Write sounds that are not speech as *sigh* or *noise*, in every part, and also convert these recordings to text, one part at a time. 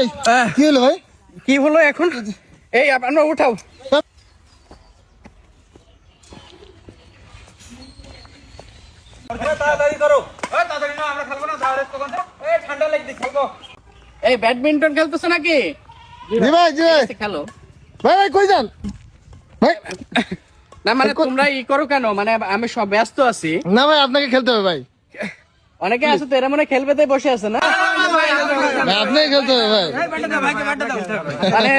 এই, কি হলো ভাই। কি হলো এখন? এই আপনারা উঠাও। এই ব্যাডমিন্টন খেলতেছো নাকি? জি ভাই জি ভাই খেলো। ভাই ভাই কই যান? ভাই। না মানে তোমরা ই করো কেন? মানে আমি সব ব্যস্ত আছি। না ভাই আপনাকে খেলতে হবে ভাই। অনেকে আছে তো এরা মনে খেলবে তাই বসে আছে না? আপনাকে খেলতে হবে ভাই। মানে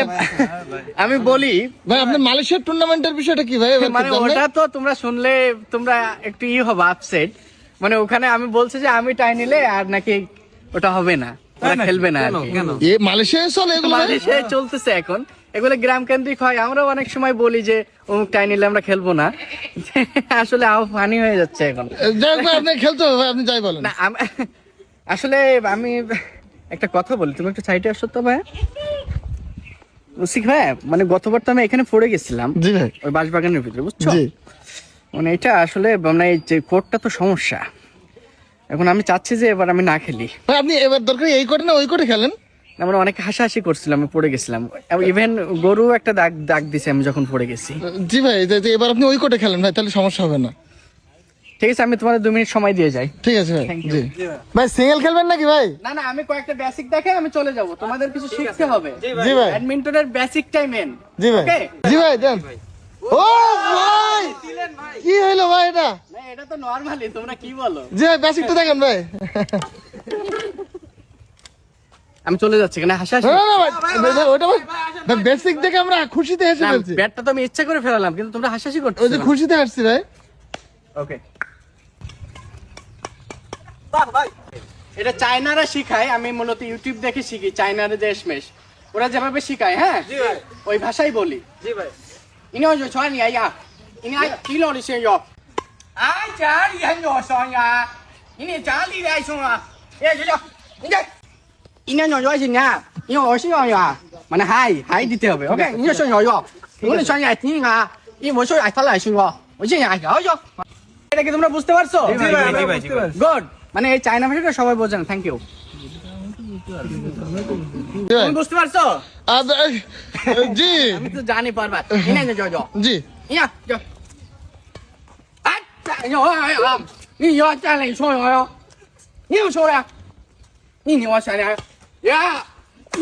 আমি বলি ভাই আপনার মালয়েশিয়ার টুর্নামেন্টের বিষয়টা কি ভাই? মানে ওটা তো তোমরা শুনলে তোমরা একটু ই হবে আপসেট মানে ওখানে আমি বলছি যে আমি টাই নিলে আর নাকি ওটা হবে না খেলবে না এ মালয়েশিয়ায় চলে এগুলো মালয়েশিয়ায় চলতেছে এখন। এগুলো গ্রাম কেন্দ্রিক হয় আমরা অনেক সময় বলি যে অমুক টাই নিলে আমরা খেলব না। *laughs* আসলে আও ফানি হয়ে যাচ্ছে এখন। আপনাকে খেলতে হবে আপনি যাই বলেন। না আসলে আমি একটা কথা বলি তুমি একটু সাইডে আসো তো ভাই বুঝছি ভাই মানে গতবার তো আমি এখানে পড়ে গেছিলাম জি ভাই। ওই বাঁশবাগানের ভিতরে বুঝছ? মানে এটা আসলে মানে এই যে কোর্টটা তো সমস্যা। এখন আমি চাচ্ছি যে এবার আমি না খেলি। ভাই আপনি এবার দরকার এই করে না ওই করে খেলেন? আমরা অনেক হাসাহাসি করছিলাম আমি পড়ে গেছিলাম। ইভেন গরু একটা দাগ দাগ দিছে আমি যখন পড়ে গেছি। জি ভাই এবার আপনি ওই কোটে খেলেন ভাই তাহলে সমস্যা হবে না। ঠিক আছে আমি তোমাদের দু মিনিট সময় দিয়ে যাই। ঠিক আছে ভাই. জি। ভাই। সিঙ্গেল খেলবেন নাকি ভাই? না না আমি কয়েকটা বেসিক দেখে আমি চলে যাব। তোমাদের কিছু শিখতে হবে। জি ভাই। ব্যাডমিন্টনের বেসিকটাই মেন জি ভাই। জি ভাই দেন। ও ভাই! কি হইল ভাই এটা? না এটা তো নরমালি তোমরা কি বলো? জি ভাই বেসিকটা দেখেন ভাই। আমি চলে যাচ্ছি কেন হাসাহাসি না, না, ভাই, ভাই, ওটা ভাই বেসিক দেখে আমরা খুশিতে হেসে ফেলছি। ব্যাটটা তো আমি ইচ্ছা করে ফেলালাম কিন্তু তোমরা হাসাহাসি করছ ওই যে খুশিতে হাসছি ভাই। ওকে এটা চায়নারা শিখায় আমি মূলত ইউটিউব দেখে শিখি চায়নার দেশমেশ। ওরা যেভাবে শিখায় হ্যাঁ? ওই ভাষাই বলি। জি ভাই। ইনি ওই ছয় নি আইয়া ইনি আই কি লো নি সেন ইয়ো। আই জা ইয়ো ইনি জা লি লাই এ জো জো ইনি। ইনি ইয়ো সিন না। ইয়ো ও সি ইয়ো ইয়ো। মানে হাই হাই দিতে হবে ওকে? ইনি সং ইয়ো ইয়ো ইনি সং ইয়া। তিন আ ইনি আই তা লাই সং ইয়ো। ও সিন আই ইয়ো এটা কি তোমরা বুঝতে পারছ? গুড মানে এই চায়না ভাষাটা সবাই বোঝেন থ্যাংক ইউ জি ভাই তুমি বুঝতে পারছো আব- জি আমি তো জানি পারবা *laughs* ইনে নে জয় জয় জি ইয়া জয় আচ্ছা ইয়ো ইয়ো你要站来说哟哟，你又说呀？你你我想想，呀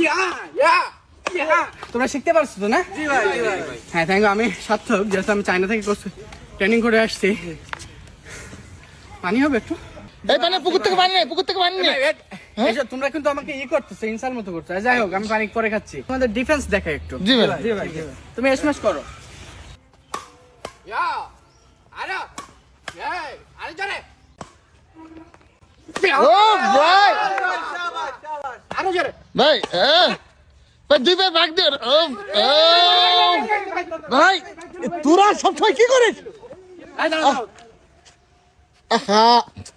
呀呀呀！তোমরা শিখতে পারছো তো না জি ভাই জি ভাই হ্যাঁ থ্যাংক ইউ আমি সার্থক যেহেতু আমি চায়না থেকে ট্রেনিং করে আসছি পানি হবে একটু এই পানি পুকুর থেকে পানি নেই পুকুর থেকে পানি নেই এসব তোমরা কিন্তু আমাকে ই করতেছো ইনসাল মতো করছ যাই হোক আমি পানি পরে খাচ্ছি তোমাদের ডিফেন্স দেখে একটু জি ভাই তুমি এসএমএস করো ইয়া আরে এই আরে জোরে ও ভাই আরও জোরে ভাই ভাই দুই ভাই ভাগ দিয়ে ও ও, ভাই তোরা সবসময় কি করিস দাঁড়াও,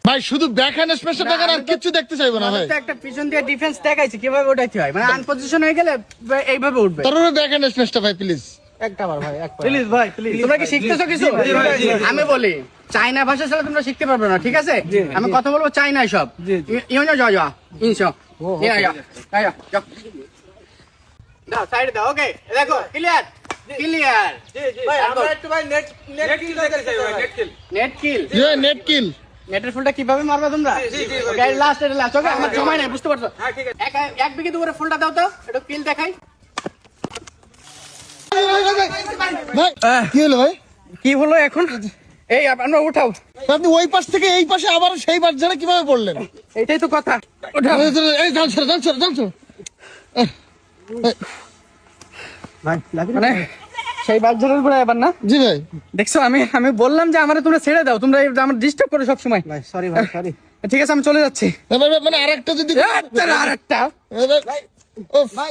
ভাই শুধু ব্যাক হ্যান্ড স্পেশাল দেখেন আর কিছু দেখতে চাইব না ভাই। একটা পিছন দিয়ে ডিফেন্স দেখাইছে কীভাবে উঠাইতে হয়? মানে আনপজিশন হয়ে গেলে এইভাবে উঠবে। তোর ব্যাক হ্যান্ড স্পেশাল ভাই প্লিজ একটা বার ভাই প্লিজ ভাই প্লিজ তোমরা কি শিখতেছো কিছু? আমি বলি চাইনা ভাষা ছাড়া তোমরা শিখতে পারবে না ঠিক আছে? আমি কথা বলব চাইনায় সব। নো জয় জয় ইনশো ইয়া ইয়া ইয়া ইয়া দাও সাইড দাও ওকে দেখো ক্লিয়ার ক্লিয়ার ভাই আমরা একটু ভাই নেট নেট কিল দেখতে চাই ভাই নেট কিল নেট কিল ইয়ে নেট কিল নেটের ফুলটা কীভাবে মারবে তোমরা? লাস্ট এটা লাস্ট ওকে আমার সময় নাই বুঝতে পারছ? হ্যাঁ ঠিক আছে। এক এক বিঘে উপরে ফুলটা দাও তো একটু কিল দেখাই। ভাই কি হলো ভাই? কি হলো এখন? এই আমরা উঠাও। আপনি ওই পাশ থেকে এই পাশে আবার সেই পাশ ঝাড়ে কীভাবে পড়লেন? এটাই তো কথা। উঠাও। এই জাল ছেড়ে জাল ছেড়ে জাল ছেড়ে মানে সেই বাস উপরে পরে এবার না? জি ভাই। দেখছ আমি আমি বললাম যে আমারে তোমরা ছেড়ে দাও তোমরা আমার ডিস্টার্ব করো সব সময় সরি ভাই সরি ঠিক আছে আমি চলে যাচ্ছি। মানে আরেকটা যদি আরেকটা। এবার- ও ভাই